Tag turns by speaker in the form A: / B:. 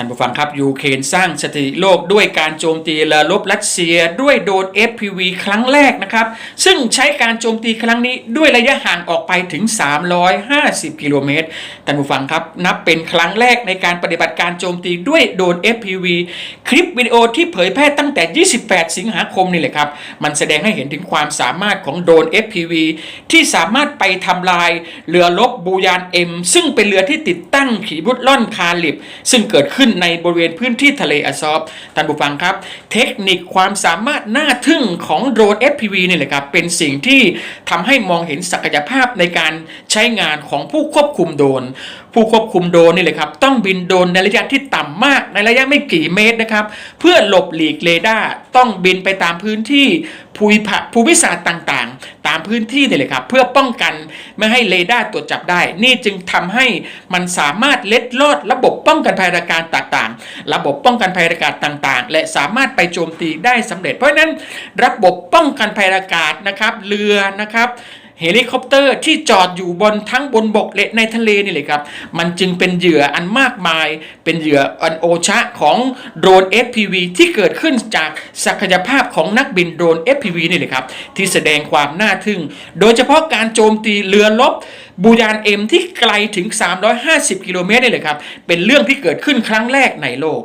A: ท่านผู้ฟังครับยูเครนสร้างสถิติโลกด้วยการโจมตีเรือรบรัสเซียด้วยโดรน FPV ครั้งแรกนะครับ ซึ่งใช้การโจมตีครั้งนี้ด้วยระยะห่างออกไปถึง 350 กิโลเมตรท่านผู้ฟังครับ นับเป็นครั้งแรกในการปฏิบัติการโจมตีด้วยโดรน FPV คลิปวิดีโอที่เผยแพร่ตั้งแต่ 28 สิงหาคมนี่แหละครับ มันแสดงให้เห็นถึงความสามารถของโดรน FPV ที่สามารถไปทำลายเรือรบบูยานเอ็มซึ่งเป็นเรือที่ติดตั้งขีบุตล่อนคาลิบซึ่งเกิดขึ้นในบริเวณพื้นที่ทะเลอาซอฟท่านผู้ฟังครับ เทคนิคความสามารถน่าทึ่งของโดรน FPV นี่แหละครับเป็นสิ่งที่ทำให้มองเห็นศักยภาพในการใช้งานของผู้ควบคุมโดรนผู้ควบคุมโดรนนี่เลยครับต้องบินโดรนในระยะที่ต่ำมากในระยะไม่กี่เมตรนะครับเพื่อหลบหลีกเรดาร์ต้องบินไปตามพื้นที่ภูมิภาภูมิศาสตร์ต่างๆตามพื้นที่นี่เลยครับ เพื่อป้องกันไม่ให้เรดาร์ตรวจจับได้ นี่จึงทำให้มันสามารถเล็ดลอดระบบป้องกันภัยราการต่างๆ ระบบป้องกันภัยราการต่างๆ และสามารถไปโจมตีได้สำเร็จ เพราะฉะนั้นระบบป้องกันภัยราการนะครับ เรือนะครับ เฮลิคอปเตอร์ที่จอดอยู่บนทั้งบนบกและในทะเลนี่เลยครับ มันจึงเป็นเหยื่ออันมากมาย เป็นเหยื่ออันโอชะของโดรน FPV ที่เกิดขึ้นจากศักยภาพของนักบินโดรน FPV นี่เลยครับ ที่แสดงความน่าทึ่ง โดยเฉพาะการโจมตีเรือลบบูยานเอ็มที่ไกลถึง 350 กิโลเมตรนี่เลยครับ เป็นเรื่องที่เกิดขึ้นครั้งแรกในโลก